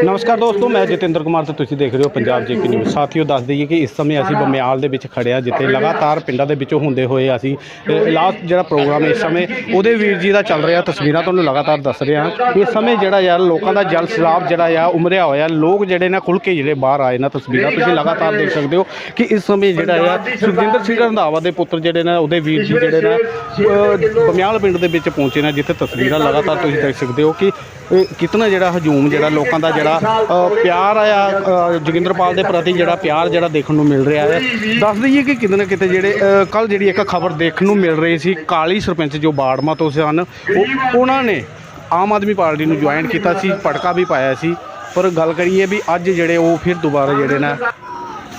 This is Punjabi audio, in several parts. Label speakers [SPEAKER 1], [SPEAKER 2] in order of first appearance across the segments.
[SPEAKER 1] ਨਮਸਕਾਰ ਦੋਸਤੋ, ਮੈਂ ਜਤਿੰਦਰ ਕੁਮਾਰ ਤੇ ਤੁਸੀਂ ਦੇਖ ਰਹੇ ਹੋ ਪੰਜਾਬ ਜੇਕੇ ਨਿਊਜ਼। ਸਾਥੀਓ, ਦੱਸ ਦਈਏ ਕਿ ਇਸ ਸਮੇਂ ਅਸੀਂ ਬਮਿਆਲ ਦੇ ਵਿੱਚ ਖੜੇ ਆ ਜਿੱਥੇ ਲਗਾਤਾਰ ਪਿੰਡਾਂ ਦੇ ਵਿੱਚੋਂ ਹੁੰਦੇ ਹੋਏ ਅਸੀਂ ਲਾਸਟ ਜਿਹੜਾ ਪ੍ਰੋਗਰਾਮ ਇਸ ਸਮੇਂ, ਉਹਦੇ ਵੀਰ ਜੀ ਦਾ ਚੱਲ ਰਿਹਾ, ਤਸਵੀਰਾਂ ਤੁਹਾਨੂੰ ਲਗਾਤਾਰ ਦੱਸ ਰਿਹਾ ਇਸ ਸਮੇਂ ਜਿਹੜਾ ਯਾਰ ਲੋਕਾਂ ਦਾ ਜਲ ਸਲਾਬ ਜਿਹੜਾ ਆ, ਉਮਰਿਆ ਹੋਇਆ, ਲੋਕ ਜਿਹੜੇ ਨੇ ਖੁੱਲ ਕੇ ਜਿਹੜੇ ਬਾਹਰ ਆਏ ਨਾ, ਤਸਵੀਰਾਂ ਤੁਸੀਂ ਲਗਾਤਾਰ ਦੇਖ ਸਕਦੇ ਹੋ ਕਿ ਇਸ ਸਮੇਂ ਜਿਹੜਾ ਆ, ਸੁਖਜਿੰਦਰ ਸਿੰਘ ਰੰਧਾਵਾ ਦੇ ਪੁੱਤਰ ਜਿਹੜੇ ਨੇ, ਉਹਦੇ ਵੀਰ ਜੀ ਜਿਹੜੇ ਨੇ ਬਮਿਆਲ ਪਿੰਡ ਦੇ ਵਿੱਚ ਪਹੁੰਚੇ ਨੇ, ਜਿੱਥੇ ਤਸਵੀਰਾਂ ਲਗਾਤਾਰ ਤੁਸੀਂ ਦੇਖ ਸਕਦੇ ਹੋ ਕਿ ਕਿਤਨਾ ਜਿਹੜਾ ਹਜੂਮ ਜਿਹੜਾ ਲੋਕਾਂ ਦਾ ਜਿਹੜਾ ਪਿਆਰ ਆ ਜੋਗਿੰਦਰਪਾਲ ਦੇ ਪ੍ਰਤੀ ਜਿਹੜਾ ਪਿਆਰ ਜਿਹੜਾ ਦੇਖਣ ਨੂੰ ਮਿਲ ਰਿਹਾ ਹੈ। ਦੱਸ ਦਈਏ ਕਿ ਕਿਤੇ ਨਾ ਕਿਤੇ ਜਿਹੜੇ ਕੱਲ ਜਿਹੜੀ ਇੱਕ ਖਬਰ ਦੇਖਣ ਨੂੰ ਮਿਲ ਰਹੀ ਸੀ, ਕਾਲੀ ਸਰਪੰਚ ਜੋ ਬਾੜਮਾ ਤੋਂ ਸਨ, ਉਹ- ਉਹਨਾਂ ਨੇ ਆਮ ਆਦਮੀ ਪਾਰਟੀ ਨੂੰ ਜੁਆਇਨ ਕੀਤਾ ਸੀ ਪਟਕਾ ਵੀ ਪਾਇਆ ਸੀ। ਪਰ ਗੱਲ ਕਰੀਏ ਵੀ ਅੱਜ ਜਿਹੜੇ ਉਹ ਫਿਰ ਦੁਬਾਰਾ ਜਿਹੜੇ ਨੇ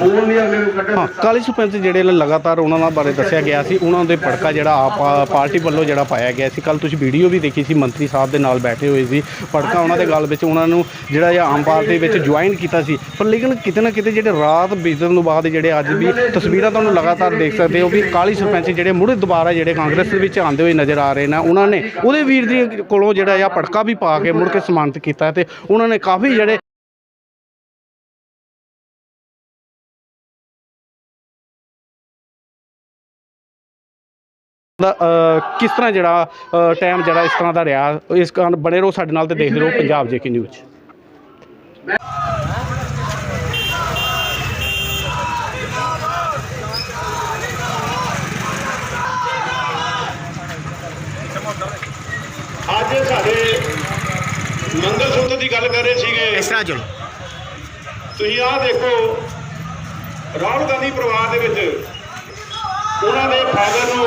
[SPEAKER 1] ਹਾਂ ਕਾਲੀ ਸਰਪੰਚ ਜਿਹੜੇ ਲਗਾਤਾਰ ਉਹਨਾਂ ਨਾਲ ਬਾਰੇ ਦੱਸਿਆ ਗਿਆ ਸੀ ਉਹਨਾਂ ਦੇ ਪੜਕਾ ਜਿਹੜਾ ਆਪ ਪਾਰਟੀ ਵੱਲੋਂ ਜਿਹੜਾ ਪਾਇਆ ਗਿਆ ਸੀ। ਕੱਲ ਤੁਸੀਂ ਵੀਡੀਓ ਵੀ ਦੇਖੀ ਸੀ ਮੰਤਰੀ ਸਾਹਿਬ ਦੇ ਨਾਲ ਬੈਠੇ ਹੋਏ ਸੀ। ਪੜਕਾ ਉਹਨਾਂ ਦੇ ਗੱਲ ਵਿੱਚ ਉਹਨਾਂ ਨੂੰ ਜਿਹੜਾ ਇਹ ਆਮ ਪਾਰਟੀ ਵਿੱਚ ਜੁਆਇਨ ਕੀਤਾ ਸੀ। ਪਰ ਲੇਕਿਨ ਕਿਤੇ ਨਾ ਕਿਤੇ ਜਿਹੜੇ ਰਾਤ ਬੀਤਣ ਤੋਂ ਬਾਅਦ ਜਿਹੜੇ ਅੱਜ ਵੀ ਤਸਵੀਰਾਂ ਤੁਹਾਨੂੰ ਲਗਾਤਾਰ ਦੇਖ ਸਕਦੇ ਹੋ ਵੀ ਕਾਲੀ ਸਰਪੰਚ ਜਿਹੜੇ ਮੁੜੇ ਦੁਬਾਰਾ ਜਿਹੜੇ ਕਾਂਗਰਸ ਦੇ ਵਿੱਚ ਆਉਂਦੇ ਹੋਏ ਨਜ਼ਰ ਆ ਰਹੇ ਨੇ ਉਹਨਾਂ ਨੇ ਉਹਦੇ ਵੀਰ ਦੀ ਕੋਲੋਂ ਜਿਹੜਾ ਆ ਪੜਕਾ ਵੀ ਪਾ ਕੇ ਮੁੜ ਕੇ ਸਨਮਾਨਿਤ ਕੀਤਾ ਤੇ ਉਹਨਾਂ ਨੇ ਕਾਫੀ ਜਿਹੜੇ ਦਾ ਕਿਸ ਤਰ੍ਹਾਂ ਜਿਹੜਾ ਟਾਈਮ ਜਿਹੜਾ ਇਸ ਤਰ੍ਹਾਂ ਦਾ ਰਿਹਾ ਇਸ ਕਾਰਨ ਬਣੇ ਰਹੋ ਸਾਡੇ ਨਾਲ ਤੇ ਦੇਖਦੇ ਰਹੋ ਪੰਜਾਬ ਜੇਕੇ ਨਿਊਜ਼।
[SPEAKER 2] ਅੱਜ ਸਾਡੇ ਮੰਗਲ ਸੂਤਰ ਦੀ ਗੱਲ ਕਰ ਰਹੇ ਸੀਗੇ।
[SPEAKER 3] ਇਸ ਤਰ੍ਹਾਂ ਚਲੋ।
[SPEAKER 2] ਤੁਸੀਂ ਆਹ ਦੇਖੋ ਰਾਹੁਲ ਗਾਂਧੀ ਪਰਿਵਾਰ ਦੇ ਵਿੱਚ ਉਹਨਾਂ ਦੇ ਫਾਦਰ ਨੂੰ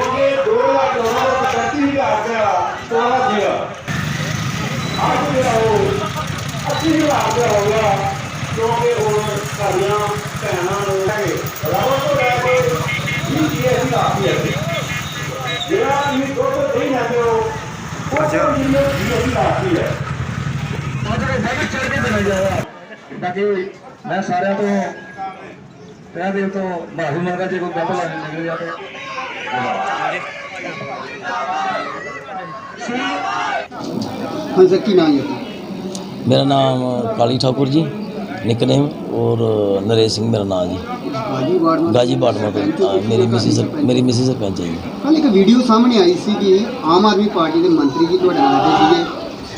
[SPEAKER 2] ਉਹਦੇ 2014 ਵਿੱਚ 35000 ਰੁਪਇਆ ਸੋਨਾ ਸੀਗਾ ਅੱਜ ਜਿਹੜਾ ਉਹ 80000 ਰੁਪਇਆ ਹੋ ਗਿਆ। ਕਿਉਂਕਿ ਹੁਣ ਸਾਡੀਆਂ ਭੈਣਾਂ ਨੂੰ ਕੇ ਰਾਹੁਲ ਤੋਂ ਲੈ ਕੇ ਵੀ ਜੀਐਸਟੀ ਆਪ ਹੀ ਹੈ। ਜਿਹੜਾ ਇਹ ਦੁੱਧ ਨਹੀਂ ਜਾਂਦੇ ਹੋ ਉਹ ਜੀਐਸਟੀ ਆਪ ਹੀ। ਹੈ।
[SPEAKER 4] ਬਾਕੀ ਮੈਂ ਸਾਰਿਆਂ ਤੋਂ ਤਹਿ ਦਿਲ ਤੋਂ ਮਾਫੀ ਮੰਗਦਾ ਜੇ ਕੋਈ ਗਲਤ ਲੱਗ ਜਾਵੇ
[SPEAKER 3] ਹਾਂ ਸਰ ਕੀ ਨਾਮ ਹੈ?
[SPEAKER 5] ਮੇਰਾ ਨਾਮ ਕਾਲੀ ਠਾਕੁਰ ਜੀ ਨਿਕਨੇਮ ਔਰ ਨਰੇਸ਼ ਸਿੰਘ ਮੇਰਾ ਨਾਮ ਜੀ।
[SPEAKER 3] ਵਾਰਡ
[SPEAKER 5] ਗਾਜੀ ਅ, ਮੇਰੀ ਮਿਸਿਸ ਮੇਰੀ ਮਿਸਿਸ ਸਰਪੰਚ ਹੈ ਜੀ।
[SPEAKER 3] ਕੱਲ ਇੱਕ ਵੀਡੀਓ ਸਾਹਮਣੇ ਆਈ ਸੀ ਕਿ ਆਮ ਆਦਮੀ ਪਾਰਟੀ ਦੇ ਮੰਤਰੀ ਜੀ ਤੁਹਾਡੇ ਨਾਲ ਬੈਠੇ ਸੀਗੇ।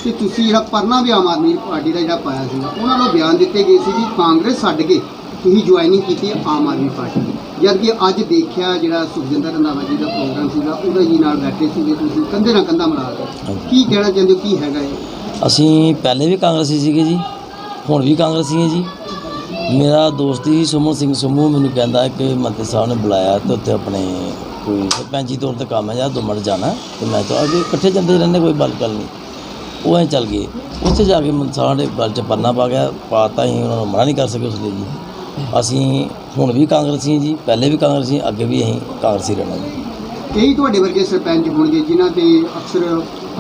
[SPEAKER 3] ਤੇ ਤੁਸੀਂ ਜਿਹੜਾ ਪਰਨਾ ਵੀ ਆਮ ਆਦਮੀ ਪਾਰਟੀ ਦਾ ਜਿਹੜਾ ਪਾਇਆ ਸੀਗਾ ਉਹਨਾਂ ਨੂੰ ਬਿਆਨ ਦਿੱਤੇ ਗਏ ਸੀ ਕਿ ਕਾਂਗਰਸ ਛੱਡ ਕੇ ਤੁਸੀਂ ਜੁਆਇਨਿੰਗ ਕੀਤੀ ਹੈ ਆਮ ਆਦਮੀ ਪਾਰਟੀ ਦੀ। ਜਦ ਕਿ ਅੱਜ ਦੇਖਿਆ ਜਿਹੜਾ ਸੁਖਜਿੰਦਰ ਰੰਧਾਵਾ ਜੀ ਦਾ ਪ੍ਰੋਗਰਾਮ ਸੀਗਾ ਉਹਦਾ ਜੀ ਨਾਲ ਬੈਠੇ ਸੀਗੇ ਤੁਸੀਂ ਕੰਧੇ ਨਾਲ ਕੰਧਾ ਮਿਲਾ ਕੇ। ਕੀ ਕਹਿਣਾ ਚਾਹੁੰਦੇ ਹੋ ਕੀ ਹੈਗਾ ਇਹ?
[SPEAKER 5] ਅਸੀਂ ਪਹਿਲੇ ਵੀ ਕਾਂਗਰਸੀ ਸੀਗੇ ਜੀ ਹੁਣ ਵੀ ਕਾਂਗਰਸੀ ਹਾਂ ਜੀ। ਮੇਰਾ ਦੋਸਤ ਹੀ ਸੁਮਨ ਸਿੰਘ ਸਮੂਹ ਮੈਨੂੰ ਕਹਿੰਦਾ ਕਿ ਮੰਤਰੀ ਸਾਹਿਬ ਨੇ ਬੁਲਾਇਆ ਤੇ ਉੱਥੇ ਆਪਣੇ ਕੋਈ ਸਰਪੰਚੀ ਤੌਰ ਤੇ ਕੰਮ ਹੈ ਜਾਂ ਦੋ ਮਿੰਟ ਜਾਣਾ ਤੇ ਮੈਂ ਤਾਂ ਅੱਗੇ ਇਕੱਠੇ ਜਾਂਦੇ ਰਹਿੰਦੇ ਕੋਈ ਗੱਲ ਗੱਲ ਨਹੀਂ। ਉਹ ਐਂ ਚੱਲ ਗਏ। ਉੱਥੇ ਜਾ ਕੇ ਮੰਤਰੀ ਸਾਹਿਬ ਨੇ ਗੱਲ 'ਚ ਪਰਨਾ ਪਾ ਗਿਆ ਪਾਤਾ ਹੀ ਉਹਨਾਂ ਨੂੰ ਮਨਾ ਨਹੀਂ ਕਰ ਸਕੇ ਉਸ ਲਈ ਜੀ। ਅਸੀਂ ਹੁਣ ਵੀ ਕਾਂਗਰਸੀ ਜੀ ਪਹਿਲੇ ਵੀ ਕਾਂਗਰਸੀ ਅੱਗੇ ਵੀ ਅਸੀਂ ਕਾਂਗਰਸੀ ਰਹਿਣਾ ਜੀ।
[SPEAKER 3] ਕਈ ਤੁਹਾਡੇ ਵਰਗੇ ਸਰਪੰਚ ਹੋਣਗੇ ਜਿਨ੍ਹਾਂ ਤੇ ਅਕਸਰ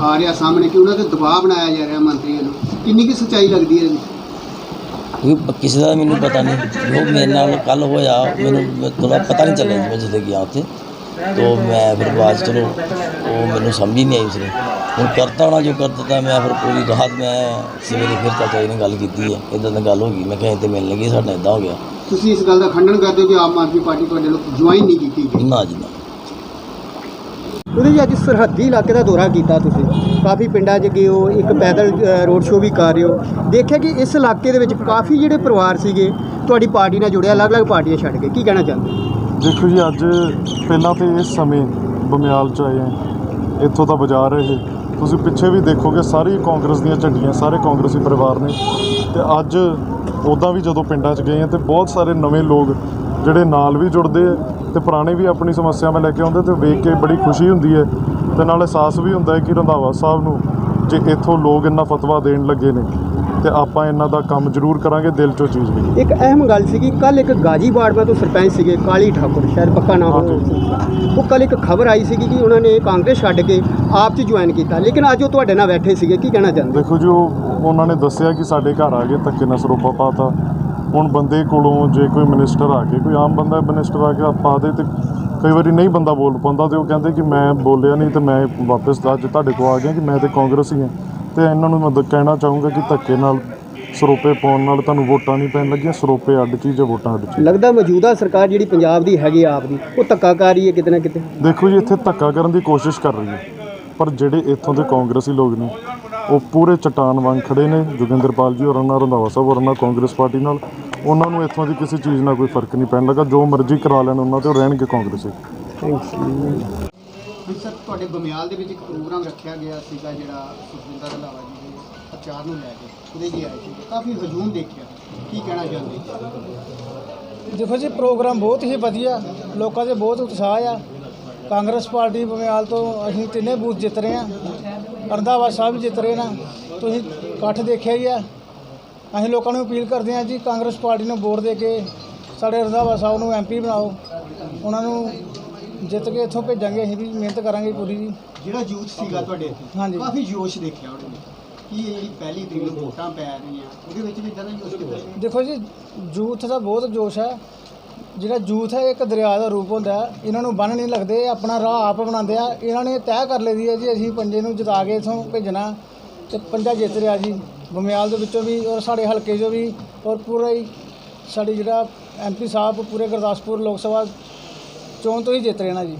[SPEAKER 3] ਆ ਰਿਹਾ ਸਾਹਮਣੇ ਕਿ ਉਹਨਾਂ ਤੇ ਦਬਾਅ ਬਣਾਇਆ ਜਾ ਰਿਹਾ ਮੰਤਰੀਆਂ ਨੂੰ ਕਿੰਨੀ ਕੀ ਸੱਚਾਈ ਲੱਗਦੀ ਹੈ ਵਿੱਚ?
[SPEAKER 5] ਕਿਉਂਕਿ ਕਿਸੇ ਦਾ ਮੈਨੂੰ ਪਤਾ ਨਹੀਂ ਜੋ ਮੇਰੇ ਨਾਲ ਕੱਲ ਹੋਇਆ ਮੈਨੂੰ ਥੋੜਾ ਪਤਾ ਨਹੀਂ ਚੱਲਿਆ ਜੀ ਮੈਂ ਜਦੋਂ ਗਿਆ ਉੱਥੇ। ਤੋ ਮੈਂ ਫਿਰ ਬਾਅਦ ਚਲੋ ਉਹ ਮੈਨੂੰ ਸਮਝ ਹੀ ਨਹੀਂ ਆਈ ਉਸਨੇ। ਹੁਣ ਕਰਤਾ ਹੋਣਾ ਜੋ ਕਰ ਦਿੱਤਾ ਮੈਂ ਫਿਰ ਪੂਰੀ ਰਾਤ ਮੈਂ ਸਵੇਰੇ ਫਿਰ ਚਾਚਾ ਜੀ ਨੇ ਗੱਲ ਕੀਤੀ ਹੈ ਇਦਾਂ ਦੀ ਗੱਲ ਹੋ ਗਈ। ਮੈਂ ਕਿਹਾ ਇਹ ਤੇ ਮਿਲਣ ਲੱਗੀ ਸਾਡਾ ਇਦਾਂ ਹੋ ਗਿਆ।
[SPEAKER 3] ਤੁਸੀਂ ਇਸ ਗੱਲ ਦਾ ਖੰਡਨ ਕਰਦੇ ਹੋ ਕਿ ਆਮ ਆਦਮੀ ਪਾਰਟੀ ਤੁਹਾਡੇ ਲੋਕ ਜੁਆਇਨ ਨਹੀਂ ਕੀਤੀ ਗਈ।
[SPEAKER 5] ਨਾ ਜੀ ਨਾ।
[SPEAKER 3] ਉਹਦੇ ਜੀ ਅੱਜ ਸਰਹੱਦੀ ਇਲਾਕੇ ਦਾ ਦੌਰਾ ਕੀਤਾ ਤੁਸੀਂ। ਕਾਫੀ ਪਿੰਡਾਂ 'ਚ ਗਏ ਹੋ ਇੱਕ ਪੈਦਲ ਰੋਡ ਸ਼ੋਅ ਵੀ ਕਰ ਰਹੇ ਹੋ। ਦੇਖਿਆ ਕਿ ਇਸ ਇਲਾਕੇ ਦੇ ਵਿੱਚ ਕਾਫੀ ਜਿਹੜੇ ਪਰਿਵਾਰ ਸੀਗੇ ਤੁਹਾਡੀ ਪਾਰਟੀ ਨਾਲ ਜੁੜਿਆ ਅਲੱਗ-ਅਲੱਗ ਪਾਰਟੀਆਂ ਛੱਡ ਕੇ। ਕੀ ਕਹਿਣਾ ਚਾਹੁੰਦੇ?
[SPEAKER 6] ਦੇਖੋ ਜੀ ਅੱਜ ਪਹਿਲਾਂ ਤੇ ਇਸ ਸਮੇਂ ਬਮਿਆਲ ਚ ਆਏ ਆ ਇੱਥੋਂ ਦਾ ਬਾਜ਼ਾਰ ਇਹ। ਤੁਸੀਂ ਪਿੱਛੇ ਵੀ ਦੇਖੋਗੇ ਸਾਰੀ ਕਾਂਗਰਸ ਦੀਆਂ ਝੰਡੀਆਂ ਸਾਰੇ ਕਾਂਗਰਸੀ ਪਰਿਵਾਰ ਨੇ। ਤੇ ਅੱਜ ਉੱਦਾਂ ਵੀ ਜਦੋਂ ਪਿੰਡਾਂ 'ਚ ਗਏ ਆ ਤੇ ਬਹੁਤ ਸਾਰੇ ਨਵੇਂ ਲੋਕ ਜਿਹੜੇ ਨਾਲ ਵੀ ਜੁੜਦੇ ਆ ਤੇ ਪੁਰਾਣੇ ਵੀ ਆਪਣੀ ਸਮੱਸਿਆਵਾਂ ਲੈ ਕੇ ਆਉਂਦੇ ਤੇ ਵੇਖ ਕੇ ਬੜੀ ਖੁਸ਼ੀ ਹੁੰਦੀ ਹੈ ਤੇ ਨਾਲ ਅਹਿਸਾਸ ਵੀ ਹੁੰਦਾ ਹੈ ਕਿ ਰੰਧਾਵਾ ਸਾਹਿਬ ਨੂੰ ਜੇ ਇੱਥੋਂ ਲੋਕ ਇੰਨਾ ਫਤਵਾ ਦੇਣ ਲੱਗੇ ਨੇ ਤੇ ਆਪਾਂ ਇਹਨਾਂ ਦਾ ਕੰਮ ਜ਼ਰੂਰ ਕਰਾਂਗੇ ਦਿਲ 'ਚੋਂ ਚੀਜ਼ ਵੀ
[SPEAKER 3] ਇੱਕ ਅਹਿਮ ਗੱਲ ਸੀਗੀ ਕੱਲ ਇੱਕ ਗਾਜੀ ਬਾੜਵਾ ਤੋਂ ਸਰਪੰਚ ਸੀਗੇ ਕਾਲੀ ਠਾਕੁਰ ਸ਼ਾਇਦ ਪੱਕਾ ਨਾਮ ਹੋਵੇ ਉਹ ਕੱਲ ਇੱਕ ਖਬਰ ਆਈ ਸੀਗੀ ਕਿ ਉਹਨਾਂ ਨੇ ਕਾਂਗਰਸ ਛੱਡ ਕੇ ਆਪ 'ਚ ਜੁਆਇਨ ਕੀਤਾ। ਲੇਕਿਨ ਅੱਜ ਉਹ ਤੁਹਾਡੇ ਨਾਲ ਬੈਠੇ ਸੀਗੇ ਕੀ ਕਹਿਣਾ ਚਾਹੁੰਦੇ?
[SPEAKER 6] ਦੇਖੋ ਜੀ ਉਹ ਉਹਨਾਂ ਨੇ ਦੱਸਿਆ ਕਿ ਸਾਡੇ ਘਰ ਆ ਕੇ ਧੱਕੇ ਨਾਲ ਸਰੋਪਾ ਪਾਤਾ ਹੁਣ ਬੰਦੇ ਕੋਲੋਂ ਜੇ ਕੋਈ ਮਿਨਿਸਟਰ ਆ ਕੇ ਕੋਈ ਆਮ ਬੰਦਾ ਮਿਨਿਸਟਰ ਆ ਕੇ ਪਾ ਦੇ ਤੇ ਕਈ ਵਾਰੀ ਨਹੀਂ ਬੰਦਾ ਬੋਲ ਪਾਉਂਦਾ ਤੇ ਉਹ ਕਹਿੰਦੇ ਕਿ ਮੈਂ ਬੋਲਿਆ ਨਹੀਂ ਤੇ ਮੈਂ ਵਾਪਸ ਅੱਜ ਤੁਹਾਡੇ ਕੋਲ ਆ ਗਿਆ ਕਿ ਮੈਂ ਤੇ ਕਾਂਗਰਸੀ ਹਾਂ। ਤੇ ਇਹਨਾਂ ਨੂੰ ਮੈਂ ਕਹਿਣਾ ਚਾਹੂੰਗਾ ਕਿ ਧੱਕੇ ਨਾਲ ਸਰੋਪੇ ਪਾਉਣ ਨਾਲ ਤੁਹਾਨੂੰ ਵੋਟਾਂ ਨਹੀਂ ਪੈਣ ਲੱਗੀਆਂ ਸਰੋਪੇ ਅੱਡ ਚੀਜ਼ ਹੈ ਵੋਟਾਂ ਅੱਡ ਚੀਜ਼।
[SPEAKER 3] ਲੱਗਦਾ ਮੌਜੂਦਾ ਸਰਕਾਰ ਜਿਹੜੀ ਪੰਜਾਬ ਦੀ ਹੈਗੀ ਆਪ ਦੀ ਉਹ ਧੱਕਾ ਕਰ ਰਹੀ ਹੈ ਕਿਤੇ ਨਾ ਕਿਤੇ।
[SPEAKER 6] ਦੇਖੋ ਜੀ ਇੱਥੇ ਧੱਕਾ ਕਰਨ ਦੀ ਕੋਸ਼ਿਸ਼ ਕਰ ਰਹੀ ਹੈ ਪਰ ਜਿਹੜੇ ਇੱਥੋਂ ਦੇ ਕਾਂਗਰਸੀ ਲੋਕ ਨੇ ਉਹ ਪੂਰੇ ਚਟਾਨ ਵਾਂਗ ਖੜੇ ਨੇ ਜੋਗਿੰਦਰਪਾਲ ਜੀ ਹੋਰਾਂ ਨਾਲ ਰੰਧਾਵਾ ਸਾਹਿਬ ਹੋਰਾਂ ਨਾਲ ਕਾਂਗਰਸ ਪਾਰਟੀ ਨਾਲ ਉਹਨਾਂ ਨੂੰ ਇੱਥੋਂ ਦੀ ਕਿਸੇ ਚੀਜ਼ ਨਾਲ ਕੋਈ ਫ਼ਰਕ ਨਹੀਂ ਪੈਣ ਲੱਗਾ ਜੋ ਮਰਜ਼ੀ ਕਰਾ ਲੈਣ ਉਹਨਾਂ ਤੇ ਉਹ ਰਹਿਣਗੇ ਕਾਂਗਰਸੀ।
[SPEAKER 3] ਸਰ, ਤੁਹਾਡੇ ਬਮਿਆਲ ਦੇ ਵਿੱਚ ਇੱਕ ਪ੍ਰੋਗਰਾਮ ਰੱਖਿਆ ਗਿਆ ਸੀਗਾ ਜਿਹੜਾ ਸੁਖਵਿੰਦਰ ਰੰਧਾਵਾ ਜੀ ਦੇ ਪ੍ਰਚਾਰ ਨੂੰ ਲੈ ਕੇ, ਉਹਦੇ ਜੀ ਆਏ ਸੀ ਕਾਫੀ ਹਜੂਮ ਦੇਖਿਆ। ਕੀ ਕਹਿਣਾ ਚਾਹੁੰਦੇ
[SPEAKER 7] ਦੇਖੋ ਜੀ, ਪ੍ਰੋਗਰਾਮ ਬਹੁਤ ਹੀ ਵਧੀਆ। ਲੋਕਾਂ ਦੇ ਬਹੁਤ ਉਤਸ਼ਾਹ ਆ। ਕਾਂਗਰਸ ਪਾਰਟੀ ਬਮਿਆਲ ਤੋਂ ਅਸੀਂ ਤਿੰਨੇ ਬੂਥ ਜਿੱਤ ਰਹੇ ਆ ਰੰਧਾਵਾ ਸਾਹਿਬ ਜਿੱਤ ਰਹੇ ਨਾ। ਤੁਸੀਂ ਇਕੱਠ ਦੇਖਿਆ ਹੀ ਆ। ਅਸੀਂ ਲੋਕਾਂ ਨੂੰ ਅਪੀਲ ਕਰਦੇ ਹਾਂ ਜੀ, ਕਾਂਗਰਸ ਪਾਰਟੀ ਨੂੰ ਵੋਟ ਦੇ ਕੇ ਸਾਡੇ ਰੰਧਾਵਾ ਸਾਹਿਬ ਨੂੰ ਐਮਪੀ ਬਣਾਓ। ਉਹਨਾਂ ਨੂੰ ਜਿੱਤ ਕੇ ਇੱਥੋਂ ਭੇਜਾਂਗੇ ਅਸੀਂ ਵੀ ਮਿਹਨਤ ਕਰਾਂਗੇ ਪੂਰੀ ਜੀ।
[SPEAKER 3] ਜਿਹੜਾ ਯੂਥ ਸੀਗਾ ਤੁਹਾਡੇ ਇੱਥੇ
[SPEAKER 7] ਹਾਂਜੀ।
[SPEAKER 3] ਕਾਫੀ ਜੋਸ਼ ਦੇਖਿਆ ਉਹਦੇ ਵਿੱਚ ਕੀ ਇਹ ਜਿਹੜੀ ਪਹਿਲੀ ਤਰੀਕ ਨੂੰ ਵੋਟਾਂ ਪੈ ਰਹੀਆਂ ਉਹਦੇ ਵਿੱਚ ਵੀ ਇਦਾਂ ਦਾ ਜੋਸ਼ ਕਿੱਦਾਂ
[SPEAKER 7] ਦੇਖੋ ਜੀ ਯੂਥ ਦਾ ਬਹੁਤ ਜੋਸ਼ ਹੈ। ਜਿਹੜਾ ਯੂਥ ਹੈ ਇਹ ਇੱਕ ਦਰਿਆ ਦਾ ਰੂਪ ਹੁੰਦਾ ਹੈ। ਇਹਨਾਂ ਨੂੰ ਬੰਨ ਨਹੀਂ ਲੱਗਦੇ ਇਹ ਆਪਣਾ ਰਾਹ ਆਪ ਬਣਾਉਂਦੇ ਆ। ਇਹਨਾਂ ਨੇ ਤੈਅ ਕਰ ਲਈ ਦੀ ਹੈ ਜੀ ਅਸੀਂ ਪੰਜੇ ਨੂੰ ਜਿਤਾ ਕੇ ਇਥੋਂ ਭੇਜਣਾ ਤੇ ਪੰਜਾ ਜਿੱਤ ਰਿਹਾ ਜੀ। ਬਮਿਆਲ ਦੇ ਵਿੱਚੋਂ ਵੀ ਔਰ ਸਾਡੇ ਹਲਕੇ 'ਚੋਂ ਵੀ ਔਰ ਪੂਰਾ ਹੀ ਸਾਡੀ ਜਿਹੜਾ ਐਮਪੀ ਸਾਹਿਬ ਪੂਰੇ ਗੁਰਦਾਸਪੁਰ ਲੋਕ ਸਭਾ ਚੋਣ ਤੋਂ ਹੀ ਜਿੱਤ ਰਹੇ ਨਾ ਜੀ।